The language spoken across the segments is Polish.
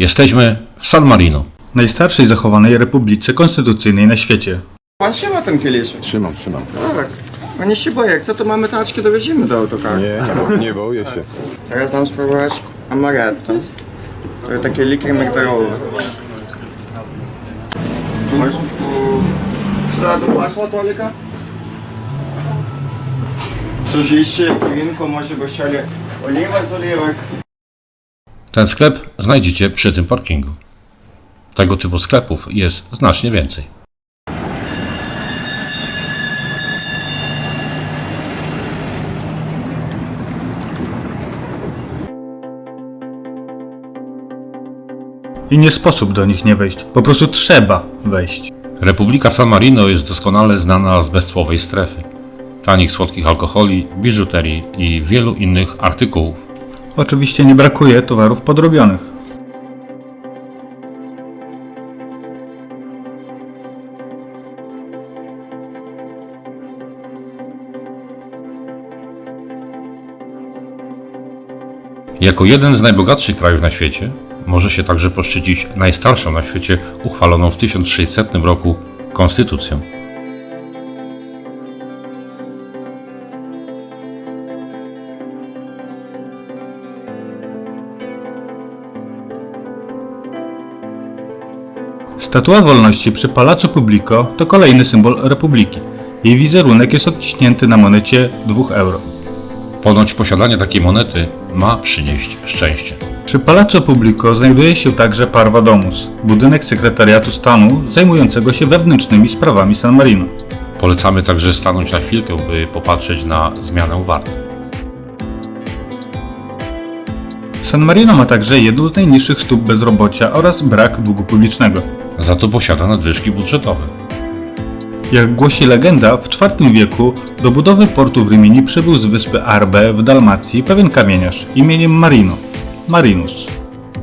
Jesteśmy w San Marino. najstarszej zachowanej republice konstytucyjnej na świecie. Pan trzyma ten kieliszek. Trzymam, trzymam. Tak. A nie się boję, jak co to mamy taczkę, dowiezimy do autokaru. Nie, nie boję się. Teraz dam spróbować amaretto. To jest takie likier nektarowy. Może... Co to masz Tolika? Cóż jeszcze, winko, może by chcieli oliwę z oliwek. Ten sklep znajdziecie przy tym parkingu. Tego typu sklepów jest znacznie więcej. I nie sposób do nich nie wejść. Po prostu trzeba wejść. Republika San Marino jest doskonale znana z bezcłowej strefy. Tanich słodkich alkoholi, biżuterii i wielu innych artykułów. Oczywiście nie brakuje towarów podrobionych. Jako jeden z najbogatszych krajów na świecie, może się także poszczycić najstarszą na świecie uchwaloną w 1600 roku konstytucją. Statua Wolności przy Palazzo Publico to kolejny symbol republiki. Jej wizerunek jest odciśnięty na monecie 2 euro. Ponoć posiadanie takiej monety ma przynieść szczęście. Przy Palazzo Publico znajduje się także Parva Domus, budynek sekretariatu stanu zajmującego się wewnętrznymi sprawami San Marino. Polecamy także stanąć na chwilkę, by popatrzeć na zmianę wart. San Marino ma także jedną z najniższych stóp bezrobocia oraz brak długu publicznego. Za to posiada nadwyżki budżetowe. Jak głosi legenda, w IV wieku do budowy portu w Rimini przybył z wyspy Arbe w Dalmacji pewien kamieniarz imieniem Marino, Marinus.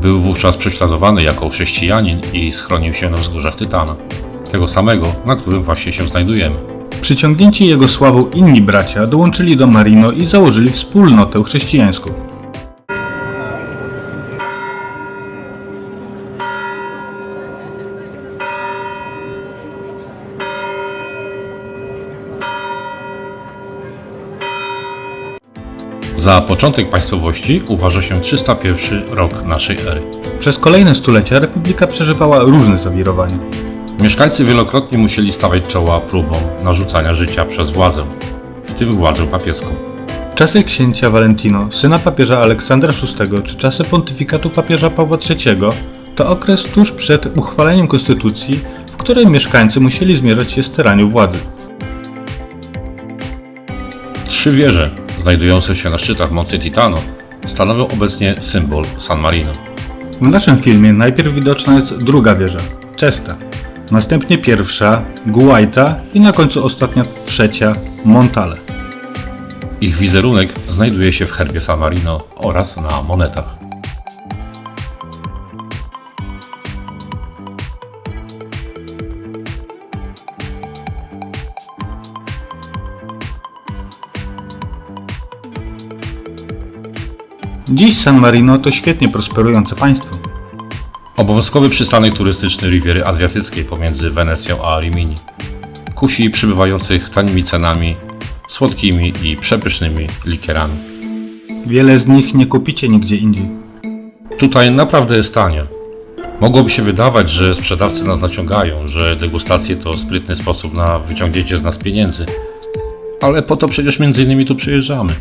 Był wówczas prześladowany jako chrześcijanin i schronił się na wzgórzach Tytana. Tego samego, na którym właśnie się znajdujemy. Przyciągnięci jego sławą inni bracia dołączyli do Marino i założyli wspólnotę chrześcijańską. Za początek państwowości uważa się 301 rok naszej ery. Przez kolejne stulecia republika przeżywała różne zawirowania. Mieszkańcy wielokrotnie musieli stawiać czoła próbom narzucania życia przez władzę, w tym władzę papieską. Czasy księcia Valentino, syna papieża Aleksandra VI czy czasy pontyfikatu papieża Pawła III to okres tuż przed uchwaleniem konstytucji, w której mieszkańcy musieli zmierzać się z tyranią władzy. Trzy wieże, znajdujące się na szczytach Monte Titano, stanowią obecnie symbol San Marino. W naszym filmie najpierw widoczna jest druga wieża, Cesta, następnie pierwsza, Guaita i na końcu ostatnia trzecia, Montale. Ich wizerunek znajduje się w herbie San Marino oraz na monetach. Dziś San Marino to świetnie prosperujące państwo. Obowiązkowy przystanek turystyczny Riviery Adriatyckiej pomiędzy Wenecją a Rimini. Kusi przybywających tanimi cenami, słodkimi i przepysznymi likierami. Wiele z nich nie kupicie nigdzie indziej. Tutaj naprawdę jest tanie. Mogłoby się wydawać, że sprzedawcy nas naciągają, że degustacje to sprytny sposób na wyciągnięcie z nas pieniędzy. Ale po to przecież między innymi tu przyjeżdżamy.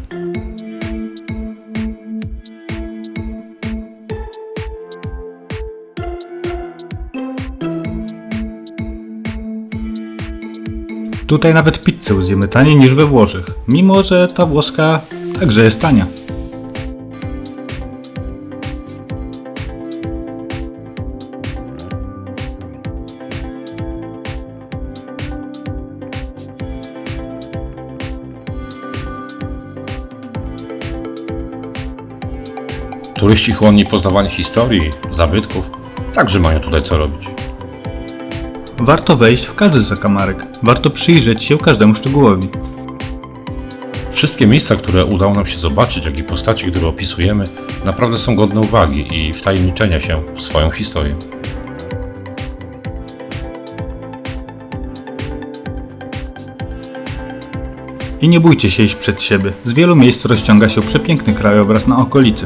Tutaj nawet pizzę zjemy taniej niż we Włoszech, mimo że ta włoska także jest tania. Turyści chłonni poznawania historii, zabytków, także mają tutaj co robić. Warto wejść w każdy zakamarek, warto przyjrzeć się każdemu szczegółowi. Wszystkie miejsca, które udało nam się zobaczyć, jak i postaci, które opisujemy, naprawdę są godne uwagi i wtajemniczenia się w swoją historię. I nie bójcie się iść przed siebie. Z wielu miejsc rozciąga się przepiękny krajobraz na okolicy.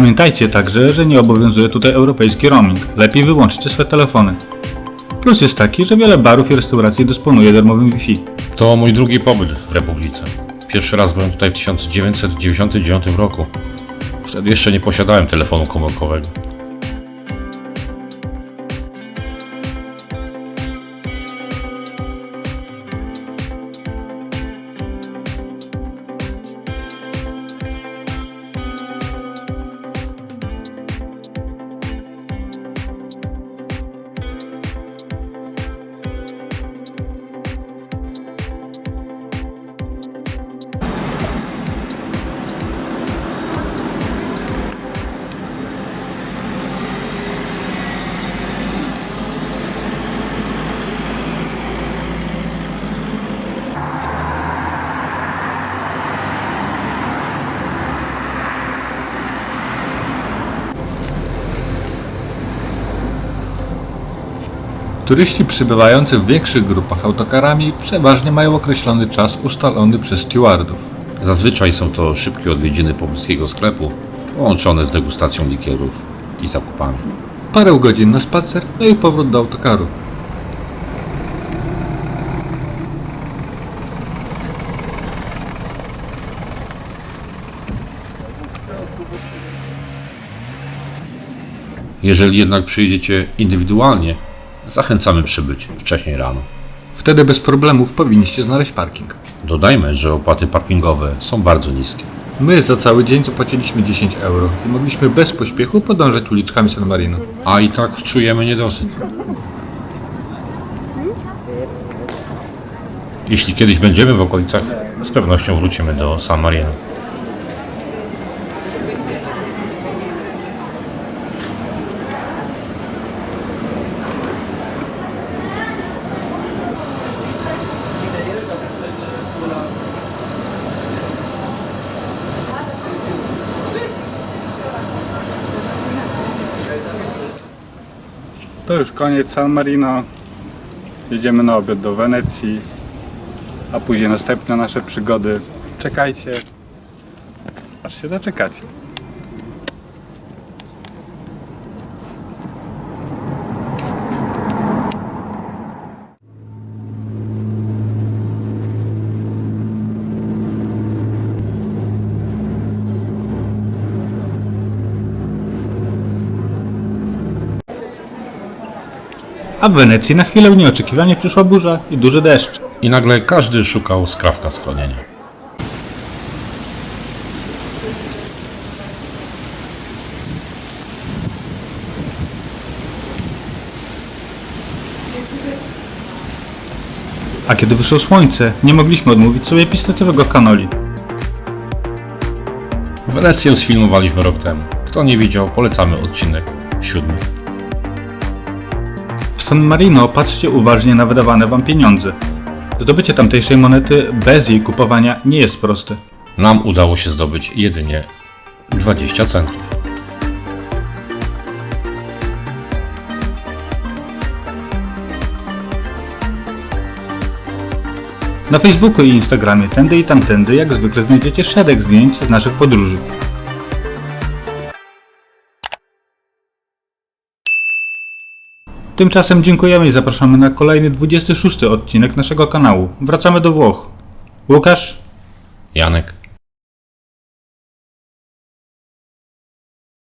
Pamiętajcie także, że nie obowiązuje tutaj europejski roaming. Lepiej wyłączcie swe telefony. Plus jest taki, że wiele barów i restauracji dysponuje darmowym Wi-Fi. To mój drugi pobyt w Republice. Pierwszy raz byłem tutaj w 1999 roku. Wtedy jeszcze nie posiadałem telefonu komórkowego. Turyści przybywający w większych grupach autokarami przeważnie mają określony czas ustalony przez stewardów. Zazwyczaj są to szybkie odwiedziny pobliskiego sklepu, połączone z degustacją likierów i zakupami. Parę godzin na spacer, no i powrót do autokaru. Jeżeli jednak przyjdziecie indywidualnie, zachęcamy przybyć wcześniej rano. Wtedy bez problemów powinniście znaleźć parking. Dodajmy, że opłaty parkingowe są bardzo niskie. My za cały dzień zapłaciliśmy 10 euro i mogliśmy bez pośpiechu podążać uliczkami San Marino. A i tak czujemy niedosyt. Jeśli kiedyś będziemy w okolicach, z pewnością wrócimy do San Marino. To już koniec San Marino. Jedziemy na obiad do Wenecji, a później następne nasze przygody. Czekajcie, aż się doczekacie. A w Wenecji na chwilę nieoczekiwanie przyszła burza i duży deszcz. I nagle każdy szukał skrawka schronienia. A kiedy wyszło słońce, nie mogliśmy odmówić sobie pistacjowego kanoli. Wenecję sfilmowaliśmy rok temu. Kto nie widział, polecamy odcinek siódmy. San Marino patrzcie uważnie na wydawane wam pieniądze. Zdobycie tamtejszej monety bez jej kupowania nie jest proste. Nam udało się zdobyć jedynie 20 centów. Na Facebooku i Instagramie tędy i tamtędy jak zwykle znajdziecie szereg zdjęć z naszych podróży. Tymczasem dziękujemy i zapraszamy na kolejny 26 odcinek naszego kanału. Wracamy do Włoch. Łukasz? Janek.